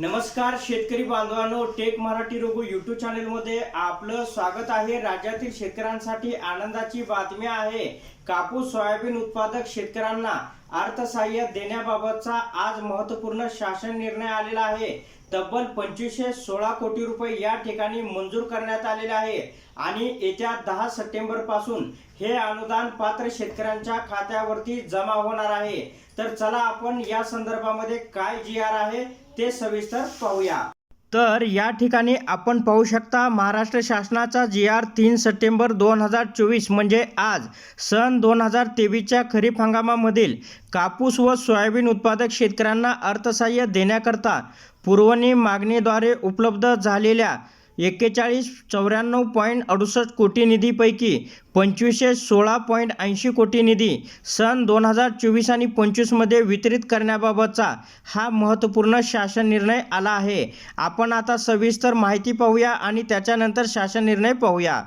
नमस्कार शेतकरी बांधवांनो टेक मराठी रोगो युट्यूब चॅनलमध्ये आपलं स्वागत आहे. राज्यातील शेतकऱ्यांसाठी आनंदाची बातमी आहे. कापूस सोयाबीन उत्पादक शेतकऱ्यांना अर्थसहाय्य देण्याबाबतचा आज महत्त्वपूर्ण शासन निर्णय आलेला आहे. तब्बल पंचवीसशे सोळा कोटी रुपये या ठिकाणी मंजूर करण्यात आलेले आहे. आणि येत्या दहा सप्टेंबरपासून हे अनुदान पात्र शेतकऱ्यांच्या खात्यावरती जमा होणार आहे. तर चला आपण या संदर्भामध्ये काय जी आर आहे ते सविस्तर पाहूया. तर या ठिकाणी आपण पाहू शकता महाराष्ट्र शासनाचा जी आर तीन सप्टेंबर दोन हजार चोवीस म्हणजे आज सन दोन हजार तेवीसच्या खरीप हंगामामधील कापूस व सोयाबीन उत्पादक शेतकऱ्यांना अर्थसहाय्य देण्याकरता पुरवणी मागणीद्वारे उपलब्ध झालेल्या एक्केचाळीस चौऱ्याण्णव पॉईंट अडुसष्ट कोटी निधीपैकी पंचवीसशे सोळा पॉईंट ऐंशी कोटी निधी सन दोन हजार चोवीस आणि पंचवीसमध्ये वितरित करण्याबाबतचा हा महत्त्वपूर्ण शासन निर्णय आला आहे. आपण आता सविस्तर माहिती पाहूया आणि त्याच्यानंतर शासन निर्णय पाहूया.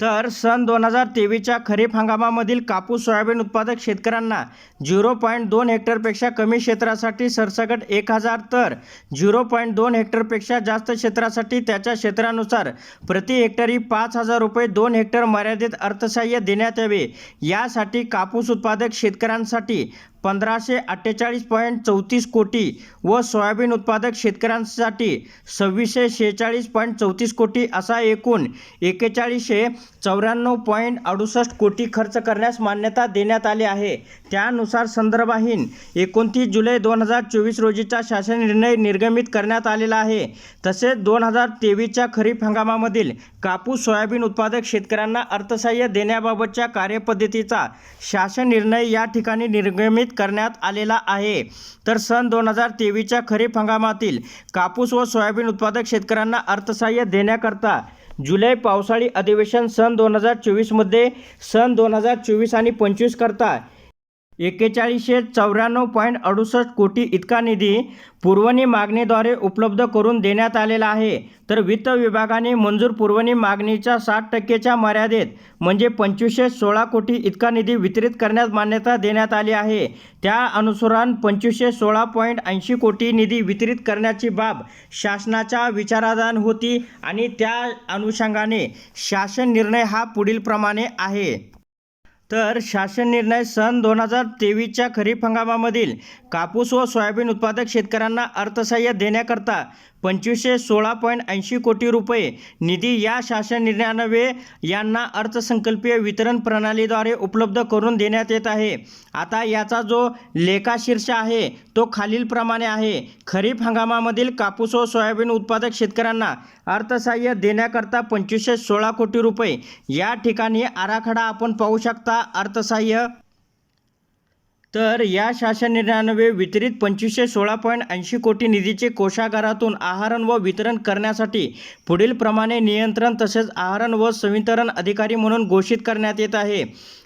तर सन दोन हजार तेवीसच्या खरीप हंगामामधील कापूस सोयाबीन उत्पादक शेतकऱ्यांना झिरो पॉईंट दोन हेक्टरपेक्षा कमी क्षेत्रासाठी सरसकट एक हजार तर झिरो पॉईंट दोन हेक्टरपेक्षा जास्त क्षेत्रासाठी त्याच्या क्षेत्रानुसार प्रति हेक्टरी पाच हजार रुपये दोन हेक्टर मर्यादित अर्थसहाय्य देण्यात यावे. यासाठी कापूस उत्पादक शेतकऱ्यांसाठी पंधराशे अठ्ठेचाळीस पॉईंट चौतीस कोटी व सोयाबीन उत्पादक शेतकऱ्यांसाठी सव्वीसशे शेहेचाळीस पॉईंट चौतीस कोटी असा एकूण एकेचाळीसशे चौऱ्याण्णव पॉईंट अडुसष्ट कोटी खर्च करण्यास मान्यता देण्यात आली आहे. त्यानुसार संदर्भाहीन एकोणतीस जुलै दोन हजार चोवीस रोजीचा शासन निर्णय निर्गमित करण्यात आलेला आहे. तसेच दोन हजार तेवीसच्या खरीप हंगामामधील कापूस सोयाबीन उत्पादक शेतकऱ्यांना अर्थसहाय्य देण्याबाबतच्या कार्यपद्धतीचा शासन निर्णय या ठिकाणी निर्गमित करण्यात आलेला आहे. तर सन दोन हजार तेवीसच्या खरीप हंगामातील कापूस व सोयाबीन उत्पादक शेतकऱ्यांना अर्थसहाय्य देण्याकरता जुलै पावसाळी अधिवेशन सन दोन हजार चोवीसमध्ये सन दोन हजार चोवीस आणि पंचवीसकरता एक्केचाळीसशे चौऱ्याण्णव पॉईंट अडुसष्ट कोटी इतका निधी पुरवणी मागणीद्वारे उपलब्ध करून देण्यात आलेला आहे. तर वित्त विभागाने मंजूर पुरवणी मागणीच्या साठ टक्केच्या मर्यादेत म्हणजे पंचवीसशे सोळा कोटी इतका निधी वितरित करण्यास मान्यता देण्यात आली आहे. त्या अनुसरण पंचवीसशे सोळा पॉईंट ऐंशी कोटी निधी वितरित करण्याची बाब शासनाच्या विचाराधान होती आणि त्या अनुषंगाने शासन निर्णय हा पुढीलप्रमाणे आहे. तर शासन निर्णय सन दोन हजार तेवीसच्या खरीप हंगामामधील कापूस व सोयाबीन उत्पादक शेतकऱ्यांना अर्थसहाय्य देण्याकरता पंचवीसशे सोळा पॉईंट ऐंशी कोटी रुपये निधी या शासन निर्णयान्वये यांना अर्थसंकल्पीय वितरण प्रणालीद्वारे उपलब्ध करून देण्यात येत आहे. आता याचा जो लेखाशीर्ष आहे तो खालीलप्रमाणे आहे. खरीप हंगामामधील कापूस व सोयाबीन उत्पादक शेतकऱ्यांना अर्थसहाय्य देण्याकरता पंचवीसशे सोळा कोटी रुपये. या ठिकाणी आराखडा आपण पाहू शकता. अर्थसहाय्य. तर या शासन निर्णयान्वये वितरित पंचवीसशे सोळा पॉईंट ऐंशी कोटी निधीचे कोषागारातून आहरण व वितरण करण्यासाठी पुढीलप्रमाणे नियंत्रण तसेच आहरण व संवितरण अधिकारी म्हणून घोषित करण्यात येत आहे.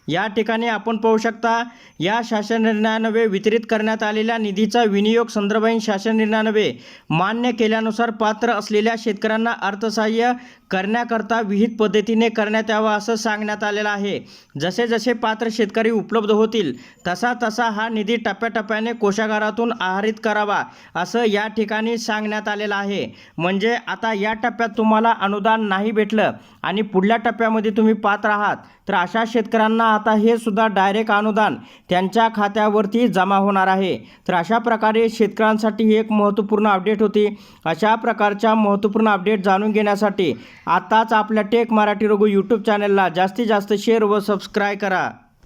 या ठिकाणी आपण पाहू शकता या शासन निर्णयानवे वितरित करण्यात आलेल्या निधीचा विनियोग संदर्भाने शासन निर्णयानवे मान्य केल्यानुसार पात्र असलेल्या शेतकऱ्यांना अर्थसहाय्य करण्याकरता विहित पद्धतीने करण्यात यावं असं सांगण्यात आलेलं आहे. जसे जसे पात्र शेतकरी उपलब्ध होतील तसा तसा हा निधी टप्प्याटप्प्याने कोषागारातून आहरित करावा असं या ठिकाणी सांगण्यात आलेलं आहे. म्हणजे आता या टप्प्यात तुम्हाला अनुदान नाही भेटलं आणि पुढल्या टप्प्यामध्ये तुम्ही पात्र आहात तर अशा शेतकऱ्यांना आता हे सुद्धा डायरेक्ट अनुदान त्यांच्या खात्यावरती जमा होणार आहे. तर अशा प्रकारे शेतकऱ्यांसाठी ही एक महत्त्वपूर्ण अपडेट होती. अशा प्रकारच्या महत्त्वपूर्ण अपडेट जाणून घेण्यासाठी आताच आपल्या टेक मराठी रघु यूट्यूब चॅनलला जास्तीत जास्त शेअर व सबस्क्राईब करा.